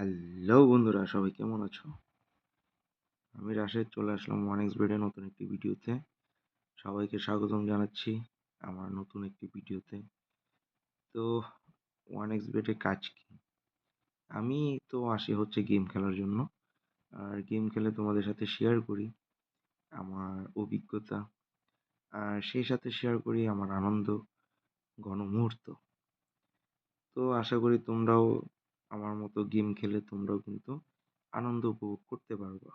Hello বন্ধুরা, সবাই কেমন আছো? আমি রাশেদ, চলে আসলাম ওয়ান এক্স বেডে নতুন একটি ভিডিওতে। সবাইকে স্বাগতম জানাচ্ছি আমার নতুন একটি ভিডিওতে। তো ওয়ান এক্স বেডে কাজ কি? আমি তো আসি হচ্ছে গেম খেলার জন্য। আর গেম খেলে তোমাদের সাথে শেয়ার করি আমার অভিজ্ঞতা। আর সেই সাথে শেয়ার করি আমার আনন্দ, ঘন মুহূর্ত। তো আশা করি তোমরাও আমার মতো গেম খেলে তোমরাও কিন্তু আনন্দ উপভোগ করতে পারবা।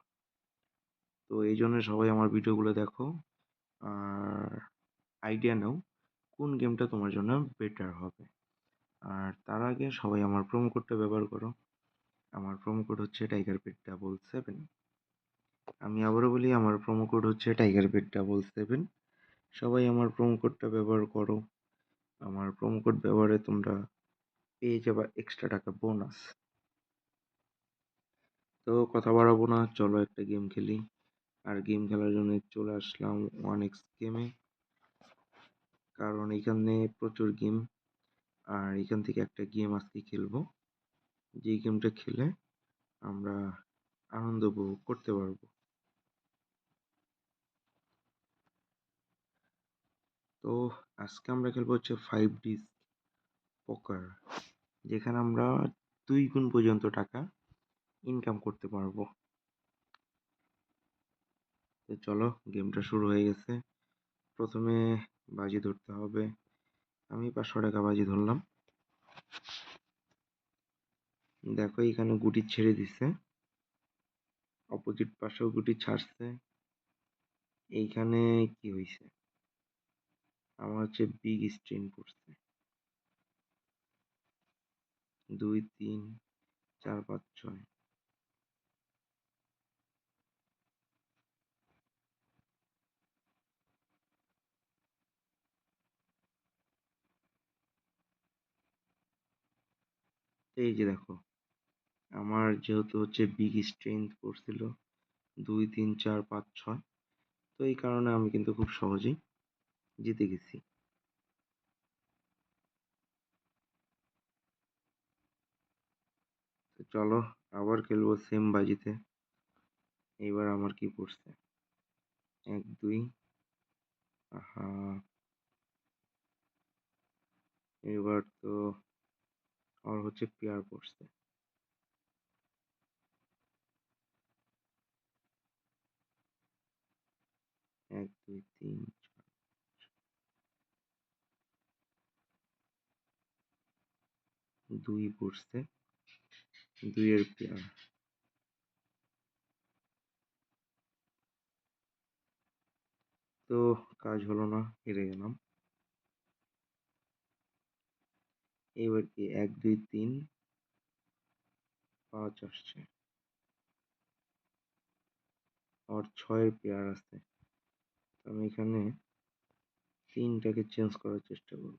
তো এই জন্য সবাই আমার ভিডিওগুলো দেখো। আর আইডিয়া নাও কোন গেমটা তোমার জন্য বেটার হবে। আর তার আগে সবাই আমার প্রোমো কোডটা ব্যবহার করো। আমার প্রোমো কোড হচ্ছে টাইগার পেট ডাবল সেভেন আমি আবারও বলি, আমার প্রোমো কোড হচ্ছে টাইগার পেট ডাবল সেভেন সবাই আমার প্রোমো কোডটা ব্যবহার করো। আমার প্রোমো কোড ব্যবহারে তোমরা পেয়ে যাবা এক্সট্রা টাকা বোনাস তো কথা বাড়াবো না, চলো একটা গেম খেলি। আর গেম খেলার জন্য চলে আসলাম ওয়ান এক্স গেমে কারণ এখানে প্রচুর গেম আর এখান থেকে একটা গেম আজকে খেলব। যে গেমটা খেলে আমরা আনন্দ উপভোগ করতে পারব। তো আজকে আমরা খেলব হচ্ছে ফাইভ ডিস পকার যেখানে আমরা দুই গুণ পর্যন্ত টাকা ইনকাম করতে পারব। তো চলো গেমটা শুরু হয়ে গেছে। প্রথমে বাজি ধরতে হবে। আমি পাঁচশো টাকা বাজি ধরলাম। দেখো, এখানে গুটি ছেড়ে দিছে। অপোজিট পাশেও গুটি ছাড়ছে। এইখানে কি হয়েছে আমার হচ্ছে বিগ স্ট্রেন পড়ছে। দুই, তিন, চার, পাঁচ, ছয়। এই যে দেখো, আমার যেহেতু হচ্ছে বিগ স্ট্রেংথ পড়ছিল দুই, তিন, চার, পাঁচ, ছয়, তো এই কারণে আমি কিন্তু খুব সহজেই জিতে গেছি। চলো, আবার খেলব সেম বাজিতে। এইবার আমার কি পড়ছে? এক, দুই, আহা। এবার তো আমার হচ্ছে পেয়ার পড়ছে। এক, দুই, তিন দুই পড়ছে। দুইয়ের পেয়ার তো কাজ হলো না, হেরে গেলাম। এবার কি এক, দুই, তিন, পাঁচ আসছে। আর ছয়ের পেয়ার আছে। আমি এখানে তিনটাকে চেঞ্জ করার চেষ্টা করব।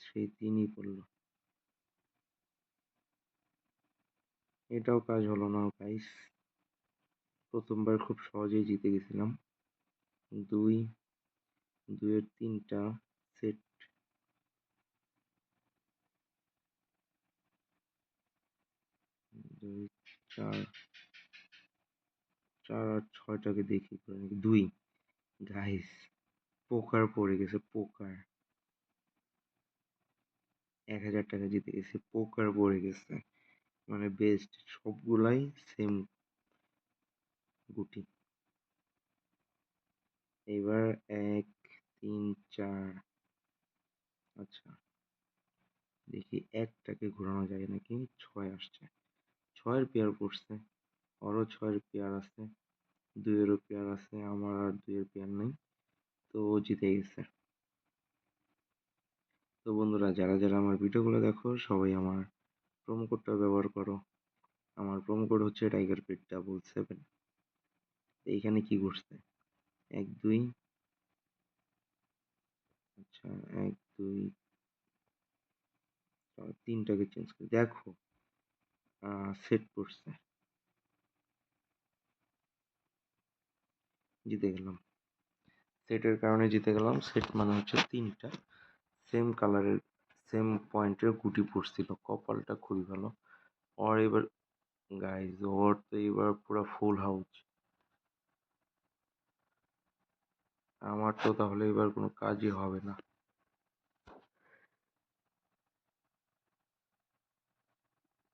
সেই তিনই পড়ল। এটাও কাজ হলো না গাইস প্রথমবার খুব সহজেই জিতে গেছিলাম। দুই, দুইয়ের তিনটা সেট দুই, চার চার আর ছয়টাকে দেখি দুই। গাইস পোকার পড়ে গেছে, পোকার। এক হাজার টাকা জিতে গেছে, পোকার পড়ে গেছে। মানে বেস্ট সবগুলাই সেম গুটি। এবার এক, তিন, চার আচ্ছা। দেখি একটাকে ঘোরানো যায় নাকি? ছয় আসছে। ছয়ের পেয়ার পড়ছে। আরও ছয়ের পেয়ার আছে। দুইয়েরও পেয়ার আছে। আমার আর দুইয়ের পেয়ার নেই। তো জিতে গেছে। তো বন্ধুরা, যারা যারা আমার ভিডিওগুলো দেখো, সবাই আমার প্রোমো কোডটা ব্যবহার করো। আমার প্রোমো কোড হচ্ছে টাইগার পেট ডাবল সেভেন এইখানে কি ঘটছে এক, দুই। আচ্ছা এক, দুই। তিনটাকে চেঞ্জ করে। দেখো সেট করছে। জিতে গেলাম। সেটের কারণে জিতে গেলাম। সেট মানে হচ্ছে তিনটা। সেম কালারের সেম পয়েন্টের গুটি পড়ছিল, কপালটা খুবই ভালো। ওর এবার গাইজ ওর তো এবার পুরো ফুল হাউস আমার তো তাহলে এবার কোনো কাজই হবে না।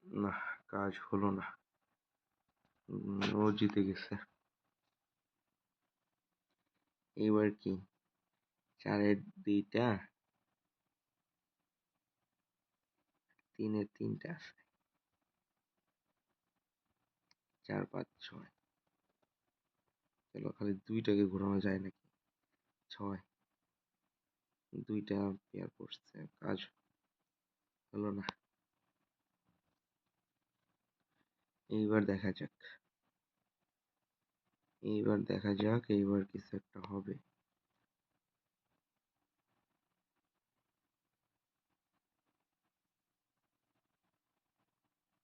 না, কাজ হলো না। ও জিতে গেছে। এবার কি? চারের দুইটা? তিনের তিনটা আছে। চার, পাঁচ, ছয়। চলো খালি দুইটাকে ঘোরানো যায় নাকি? ছয়। দুইটা পেয়ার পড়ছে কাজ হলো না। এইবার দেখা যাক। এইবার দেখা যাক, এইবার কিছু একটা হবে।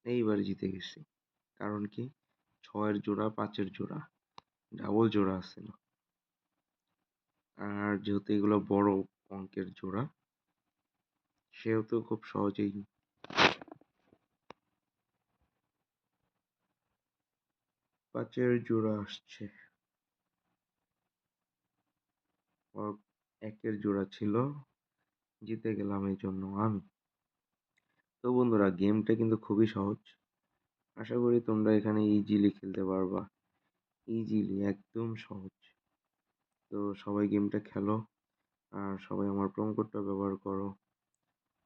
এইবার জিতে গেছি। কারণ কি? ছয়ের জোড়া, পাঁচের জোড়া ডাবল জোড়া আছে না। আর যেহেতু এগুলো বড় অঙ্কের জোড়া, সেহেতু খুব সহজেই পাঁচের জোড়া আসছে। একের জোড়া ছিল, জিতে গেলাম এই জন্য আমি। তো বন্ধুরা গেমটা কিন্তু খুবই সহজ। আশা করি তোমরা এখানে ইজিলি খেলতে পারবা। ইজিলি একদম সহজ। তো সবাই গেমটা খেলো, আর সবাই আমার প্রোমো কোডটা ব্যবহার করো।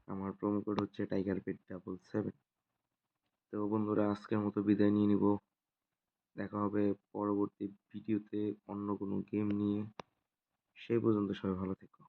আমার প্রোমো কোড হচ্ছে টাইগার পেট ডাবল সেভেন তো বন্ধুরা, আজকের মতো বিদায় নিয়ে নিব। দেখা হবে পরবর্তী ভিডিওতে অন্য কোনো গেম নিয়ে। সেই পর্যন্ত সবাই ভালো থেকো।